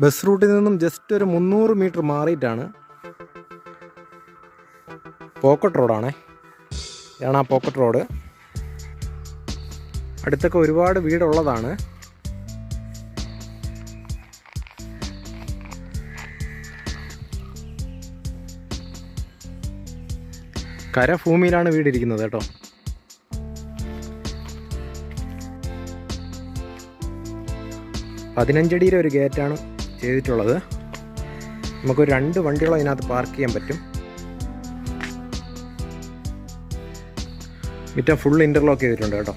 Bus റൂട്ടിൽ നിന്നും just ഒരു മുന്നൂറ് മീറ്റർ മാറിയിട്ടാണ് പോക്കറ്റ് റോഡാണേ. ഇതാണ് ആ പോക്കറ്റ് റോഡ്. അടുത്തൊക്കെ ഒരുപാട് വീടുള്ളതാണ്. കരഭൂമിയിലാണ് വീടിരിക്കുന്നത് കേട്ടോ. പതിനഞ്ചടിയുടെ ഒരു ഗേറ്റാണ് ചെയ്തിട്ടുള്ളത്. നമുക്ക് രണ്ട് വണ്ടികളും അതിനകത്ത് പാർക്ക് ചെയ്യാൻ പറ്റും. മുറ്റം ഫുൾ ഇന്റർലോക്ക് ചെയ്തിട്ടുണ്ട് കേട്ടോ.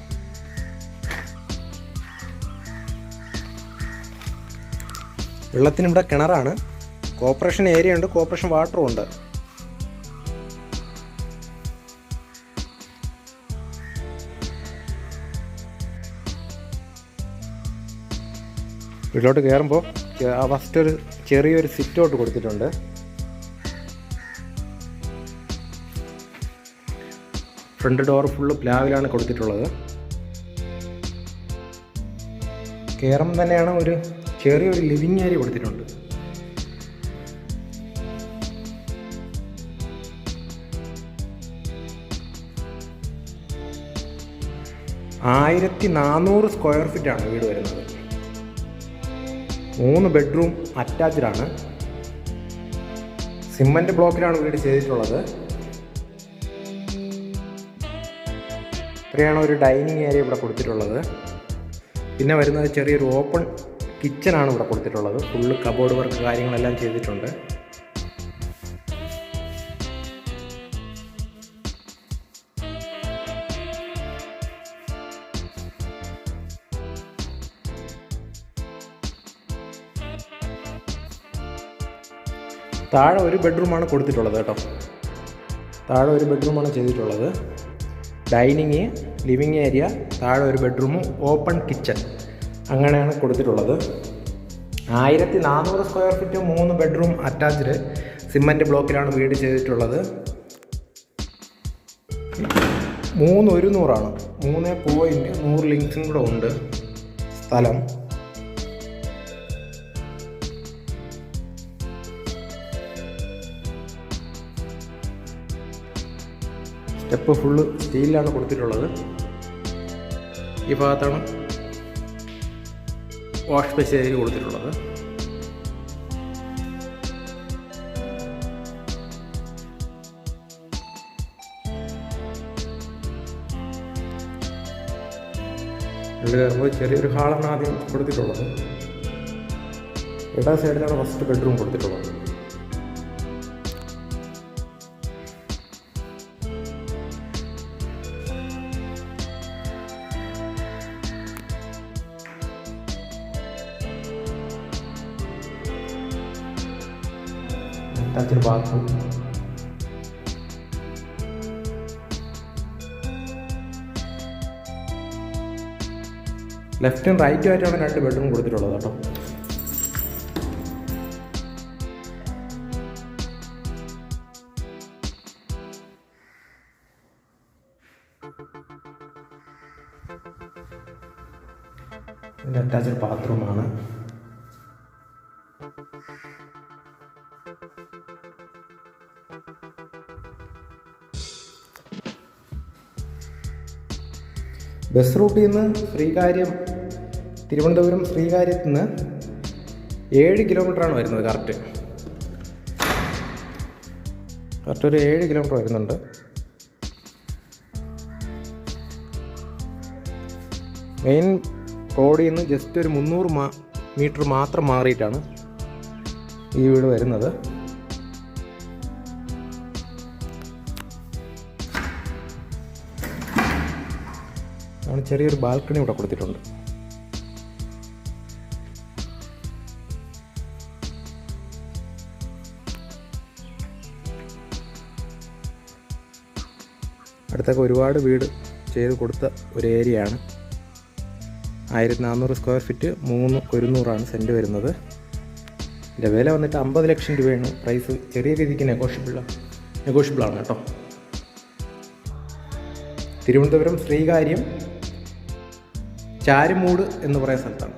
വെള്ളത്തിന് ഇവിടെ കിണറാണ്. കോർപ്പറേഷൻ ഏരിയ ഉണ്ട്. കോർപ്പറേഷൻ വാട്ടറും ഉണ്ട്. വീട്ടിലോട്ട് കയറുമ്പോൾ ആ ഫസ്റ്റ് ഒരു ചെറിയൊരു സിറ്റ് ഔട്ട് കൊടുത്തിട്ടുണ്ട്. ഫ്രണ്ട് ഡോർ ഫുള്ള് പ്ലാവിലാണ് കൊടുത്തിട്ടുള്ളത്. കയറും തന്നെയാണ് ഒരു ചെറിയൊരു ലിവിങ് ഏരിയ കൊടുത്തിട്ടുണ്ട്. ആയിരത്തി നാനൂറ് സ്ക്വയർ ഫീറ്റാണ് വീട് വരുന്നത്. മൂന്ന് ബെഡ്റൂം അറ്റാച്ച്ഡ് ആണ്. സിമന്റ് ബ്ലോക്കിലാണ് വീട് ചെയ്തിട്ടുള്ളത്. ഇത്രയാണ് ഒരു ഡൈനിങ് ഏരിയ ഇവിടെ കൊടുത്തിട്ടുള്ളത്. പിന്നെ വരുന്നത് ചെറിയൊരു ഓപ്പൺ കിച്ചണാണ് ഇവിടെ കൊടുത്തിട്ടുള്ളത്. ഫുള്ള് കബോർഡ് വർക്ക് കാര്യങ്ങളെല്ലാം ചെയ്തിട്ടുണ്ട്. താഴെ ഒരു ബെഡ്റൂമാണ് കൊടുത്തിട്ടുള്ളത് കേട്ടോ. താഴെ ഒരു ബെഡ്റൂമാണ് ചെയ്തിട്ടുള്ളത്. ഡൈനിങ് ലിവിങ് ഏരിയ താഴെ ഒരു ബെഡ്റൂമും ഓപ്പൺ കിച്ചൺ അങ്ങനെയാണ് കൊടുത്തിട്ടുള്ളത്. ആയിരത്തി നാനൂറ് സ്ക്വയർ ഫീറ്റ് മൂന്ന് ബെഡ്റൂം അറ്റാച്ച്ഡ് സിമന്റ് ബ്ലോക്കിലാണ് വീട് ചെയ്തിട്ടുള്ളത്. മൂന്ന് ഒരു നൂറാണ് മൂന്ന് പോയിന്റ് നൂറ് ലിങ്ക്സും കൂടെ ഉണ്ട് സ്ഥലം. സ്റ്റെപ്പ് ഫുള്ള് സ്റ്റീലിലാണ് കൊടുത്തിട്ടുള്ളത്. ഈ ഭാഗത്താണ് വാഷ് ബേസിൻ കൊടുത്തിട്ടുള്ളത്. ഉള്ളിൽ കയറുമ്പോൾ ചെറിയൊരു ഹാളാണ് ആദ്യം കൊടുത്തിട്ടുള്ളത്. ഇട സൈഡിലാണ് ഫസ്റ്റ് ബെഡ്റൂം കൊടുത്തിട്ടുള്ളത്. അറ്റാച്ച്ഡ് ബാത്റൂം ലെഫ്റ്റും റൈറ്റും ആയിട്ടാണ് രണ്ട് ബെഡ്റൂം കൊടുത്തിട്ടുള്ളത് കേട്ടോ. അറ്റാച്ച്ഡ് ബാത്റൂമാണ് ബസ് റൂട്ടിൽ നിന്ന് ശ്രീകാര്യം തിരുവനന്തപുരം ശ്രീകാര്യത്ത് നിന്ന് ഏഴ് കിലോമീറ്ററാണ് വരുന്നത് കറക്റ്റ്. കറക്റ്റ് ഒരു ഏഴ് കിലോമീറ്റർ വരുന്നുണ്ട്. മെയിൻ റോഡിൽ നിന്ന് ജസ്റ്റ് ഒരു മുന്നൂറ് മീറ്റർ മാത്രം മാറിയിട്ടാണ് ഈ വീട് വരുന്നത്. ആണ് ചെറിയൊരു ബാൽക്കണി ഇവിടെ കൊടുത്തിട്ടുണ്ട്. അടുത്തൊക്കെ ഒരുപാട് വീട് ചെയ്ത് കൊടുത്ത ഒരു ഏരിയയാണ്. ആയിരത്തി നാനൂറ് സ്ക്വയർ ഫീറ്റ് മൂന്ന് ഒരുന്നൂറാണ് സെന്റ് വരുന്നത്. ഇതിന്റെ വില വന്നിട്ട് അമ്പത് ലക്ഷം രൂപയാണ്. പ്രൈസ് ചെറിയ രീതിക്ക് നെഗോഷ്യബിൾ നെഗോഷ്യബിളാണ് കേട്ടോ. തിരുവനന്തപുരം ശ്രീകാര്യം ചാരുമൂട് എന്ന് പറയുന്ന സ്ഥലത്താണ്.